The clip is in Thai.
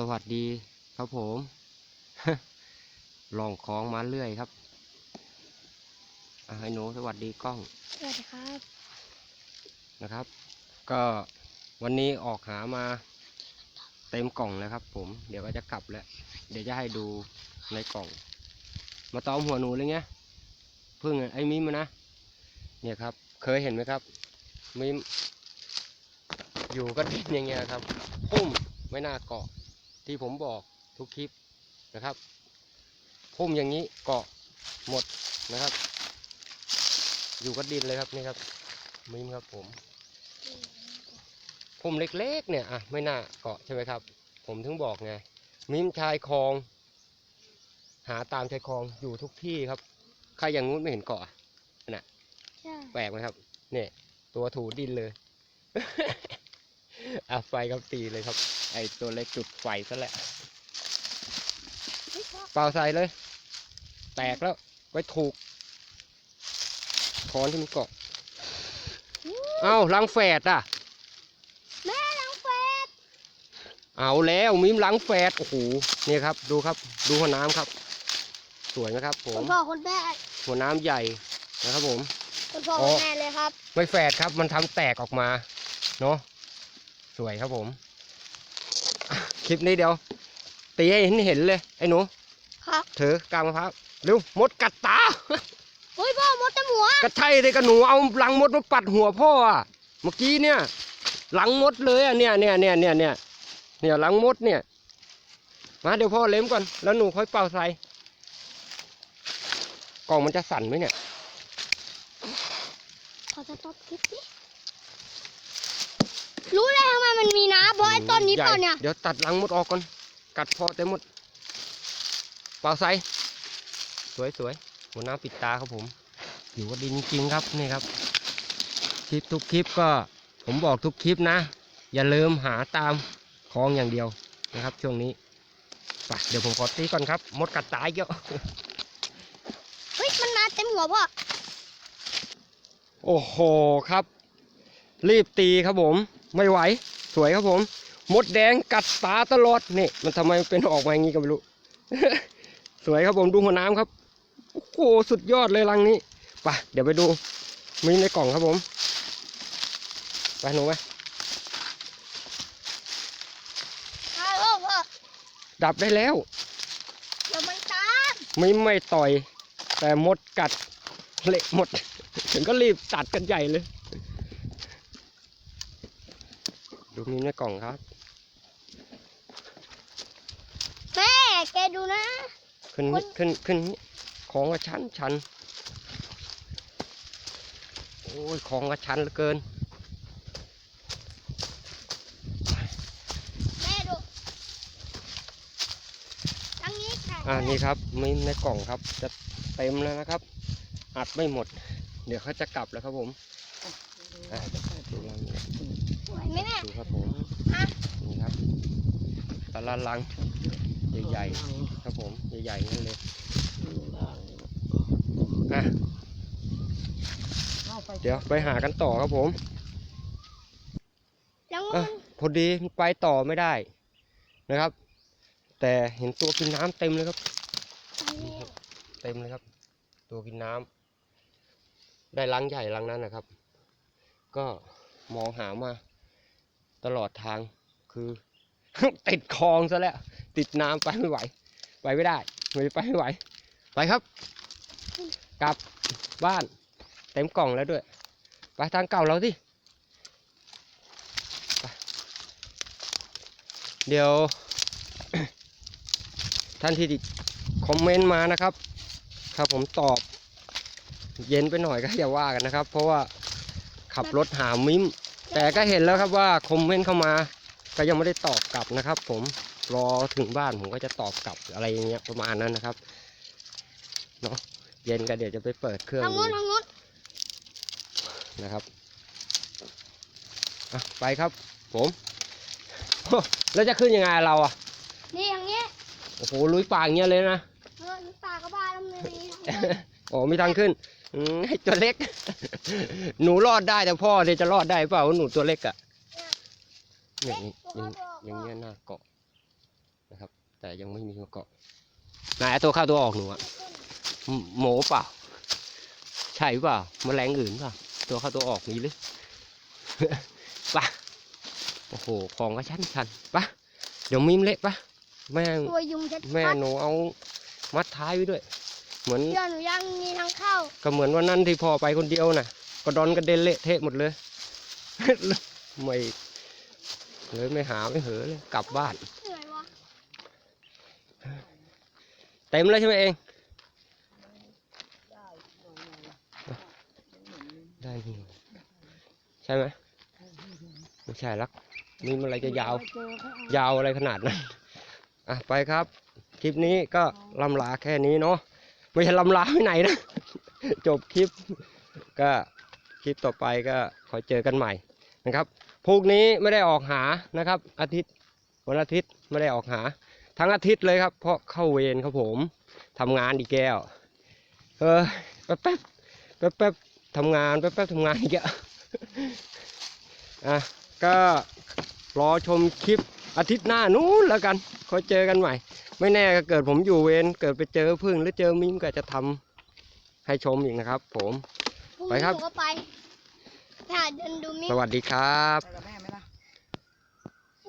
สวัสดีครับผมลองคล้องมาเรื่อยครับอะให้หนูสวัสดีกล้อง สวัสดีครับนะครับ ก็วันนี้ออกหามาเต็มกล่องแล้วครับ ผม เดี๋ยวก็จะกลับแล้ว เดี๋ยวจะให้ดูในกล่อง มาตอมหัวหนูเลยเงี้ยพึ่งอะไอ้มิมอะนะ เนี่ยครับ เคยเห็นไหมครับ มิมอยู่ก็ดิ้นอย่างเงี้ยครับพุ่มไม่น่าเกาะ ที่ผมบอกทุกคลิปนะครับพุ่มอย่างนี้เกาะหมดนะครับ อยู่ก็ดินเลยครับนี่ครับมิมครับผมพุ่มเล็กๆ เนี่ยอะไม่น่าเกาะใช่ไหมครับ ผมถึงบอกไงมิมชายคลอง หาตามชายคลองอยู่ทุกที่ครับใครอย่างงู้นไม่เห็นเกาะอะใช่แปลกไหมครับ เนี่ย ตัวถูดินเลย อะไฟครับตีเลยครับ ไอตัวเล็กจุดไฟซะแหละเฮ้ยพ่อเปล่าใส่เลย แตกแล้ว ไว้ถูกค้อนที่มันเกาะเอ้าลังแฝดอะ แม่ลังเฟสเอาแล้วมิมลังแฝดโอ้โหนี่ครับ ดูครับ ดูหัวน้ำครับ สวยนะครับผคุมณพ่อคุณแม่หัวน้ำใหญ่นะครับผมคุณพ่อโอ้คุณแม่เลยครับ ไม่แฝดครับ มันทำแตกออกมา เนาะ สวยครับผม คลิปนี้เดียว ตีให้เห็นเห็นเลย ไอ้หนูครับถือกางมะพร้าวเร็วมดกัดตา เฮ้ยพ่อมดจมูกอะก็ใช่เลยกับหนูเอาลังมดมาปัดหัวพ่ออะเมื่อกี้เนี่ยลังมดเลยอะเนี่ยเนี่ยเนี่ยเนี่ยเนี่ยเนี่ยลังมดเนี่ย มาเดี๋ยวพ่อเล็มก่อนแล้วหนูค่อยเป่าใส่กล่องมันจะสั่นไหมเนี่ย ขอจะตบคลิปสิ รู้เลยทำไมมันมีน้ำเพราะไอ้ต้นนี้เปล่าเนี่ย เดี๋ยวตัดลังมดออกก่อน กัดพอเต็มหมด เป่าใส่สวยสวยหัวหน้าปิดตาครับผมอยู่กับดินจริงๆครับนี่ครับ คลิปทุกคลิปก็ผมบอกทุกคลิปนะ อย่าลืมหาตามคลองอย่างเดียวนะครับ ช่วงนี้ไปเดี๋ยวผมขอตีก่อนครับ มดกัดตายเยอะเฮ้ยมันมาเต็มหัวพ่อโอ้โหครับ รีบตีครับผม ไม่ไหว สวยครับผม มดแดงกัดตาตลอดนี่มันทำไมเป็นออกมาอย่างนี้ก็ไม่รู้ สวยครับผมดูหัวน้ำครับ โอ้โหสุดยอดเลยรังนี้ไปเดี๋ยวไปดูมีในกล่องครับผมไปหนูไปฮัลโหลพ่อดับได้แล้วเดี๋ยวมันตามไม่ไม่ต่อย แต่มดกัดเละหมด ถึงก็รีบตัดกันใหญ่เลย ดูมีในกล่องครับ แม่แกดูนะ ขึ้นคนขึ้นขึ้นของกระชันชันโอ้ยของกระชันเหลือเกิน แม่ดูทั้งนี้ค่ะอ่านี่ครับมีในกล่องครับ จะเต็มแล้วนะครับ อัดไม่หมด เดี๋ยวเขาจะกลับแล้วครับผมอะดูรังนี้ สวยไหมแม่ ดูครับผมอะนี่ครับตะละลังใหญ่ๆครับผมใหญ่ๆนั่นเลยอะเดี๋ยวไปหากันต่อครับผมแล้วอะมันพอดีไปต่อไม่ได้นะครับ แต่เห็นตัวกินน้ำเต็มเลยครับ เต็มเลยครับ ตัวกินน้ำได้ลังใหญ่ลังนั้นนะครับ ก็มองหามา ตลอดทางคือ ติดคลองซะแล้ว ติดน้ำไปไม่ไหว ไปไม่ได้ไม่ไปไม่ไหว ไปครับ กลับบ้าน เต็มกล่องแล้วด้วย ไปทางเก่าเราสิเดี๋ยว ท่านที่คอมเมนต์มานะครับ ครับผมตอบ เย็นไปหน่อยก็อย่าว่ากันนะครับ เพราะว่าขับรถหามิม แต่ก็เห็นแล้วครับว่าคอมเมนต์เข้ามา ก็ยังไม่ได้ตอบกลับนะครับ ผมรอถึงบ้านผมก็จะตอบกลับอะไรอย่างเงี้ยประมาณนั้นนะครับเนาะเย็นก็เดี๋ยวจะไปเปิดเครื่องทางดูนู้นทางนู้นนะครับอะไปครับ ผมแล้วจะขึ้นยังไงเราอะนี่อย่างเงี้ยโอ้โหลุยป่าอย่างเงี้ยเลยนะเออน้ำตาก็บ้าแล้วมันมีทาง อ๋อมีทางขึ้นอืมให้ตัวเล็ก หนูรอดได้แต่พ่อเนี่ยจะรอดได้เปล่าหนูตัวเล็กอะ่ะเนี่ยอย่างอย่างอย่างเงี้ยน่าเกาะยังไม่มีมาเกาะไหนายตัวเข้าตัวออกหนูอะหมหมูเปล่า ใช่เปล่าแมลงอื่นเปล่าตัวเข้าตัวออกมีหรือปะโอ้โหของก็ชันชันปะเดี๋ยวมิมเละปะแม่ตัวยุงชัดแม่หนูเอามัดท้ายไว้ด้วย เหมือนเชื่อหนูยังมีทางเข้า ก็เหมือนวันนั้นที่พ่อไปคนเดียวน่ะก็ดอนกระเด็นเละเทะหมดเลย ไม่เลยไม่หาไม่เหอเลยกลับบ้านเหนื่อยวะเต็มแล้วใช่ไหมเอง ได้นี่ใช่ไหมไม่ใช่ลักนี่มันอะไรจะยาว ยาวอะไรขนาดนั้น อะ ไปครับ คลิปนี้ก็ลำลาแค่นี้เนาะ ไม่ใช่ลำลาไปไหนนะ จบคลิป ก็คลิปต่อไปก็ขอเจอกันใหม่นะครับพรุ่งนี้ไม่ได้ออกหานะครับ อาทิตย์วันอาทิตย์ไม่ได้ออกหา ทั้งอาทิตย์เลยครับ เพราะเข้าเวรครับผมทำงานอีกแก้ว เออแป๊บแป๊บแป๊บแป๊บทำงานแป๊บแป๊บทำงานอีกอะอะก็รอชมคลิปอาทิตย์หน้านู้นแล้วกันขอเจอกันใหม่ ไม่แน่ก็เกิดผมอยู่เวรเกิดไปเจอพึ่งหรือเจอมิมก็จะทำให้ชมอีกนะครับ ผมพรุ่งไปนี้ครับหนูก็ไปถ้าเดินดูมิสวัสดีครับ